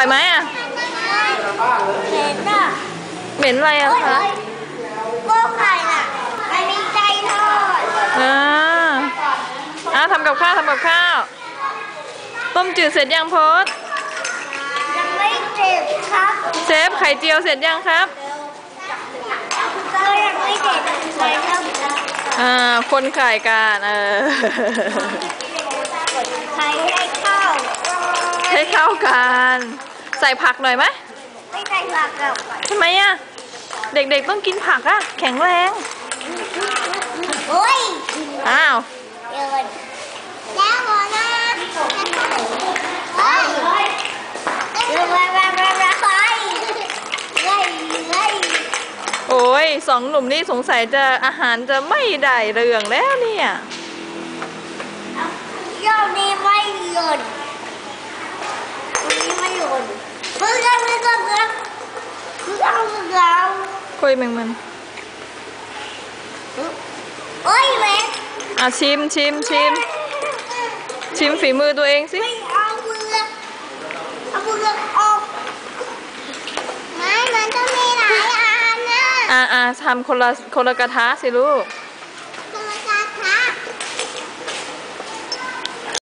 ร่อยไหมอะเห็นอะเหม็นอะไรอะโอ้ยคะโอ้ยก็ไข่น่ะมันมีใจทอดอ่าอ่าทำกับข้าวทำกับข้าว ต้มจืดเสร็จยังโพสยังไม่เจ็บครับเชฟไข่เจียวเสร็จยังครับก็ยังไม่เจ็บเลยครับอ่าคนไข่กันเออ ไข่ให้เข้า ให้เข้า กัน ใส่ผักหน่อยไหมไม่ใส่ผักหรอกทำไมอะเด็กๆต้องกินผักอะแข็งแรงโอ้ยอ้าวเดินแล้วหัวหน้าเฮ้ยเดินมามามามาไปเฮ้ยเฮ้ยโอ้ยสองหนุ่มนี่สงสัยจะอาหารจะไม่ได้เรื่องแล้วเนี่ยเจ้านี่ไม่หล่นวันนี้ไม่หล่นเพิ่งเอาเพิ่งเอาเพิ่งเพิ่งเอาเพิ่งเอา คุยแมงมันโอ้ยแม่อะชิมชิมชิมชิมฝีมือตัวเองสิ ไม่เอาเพิ่งเอาเพิ่งออกไม่มันต้องมีหลายอันนะอ่าอ่าทำคนละคนละกระทะสิลูกเ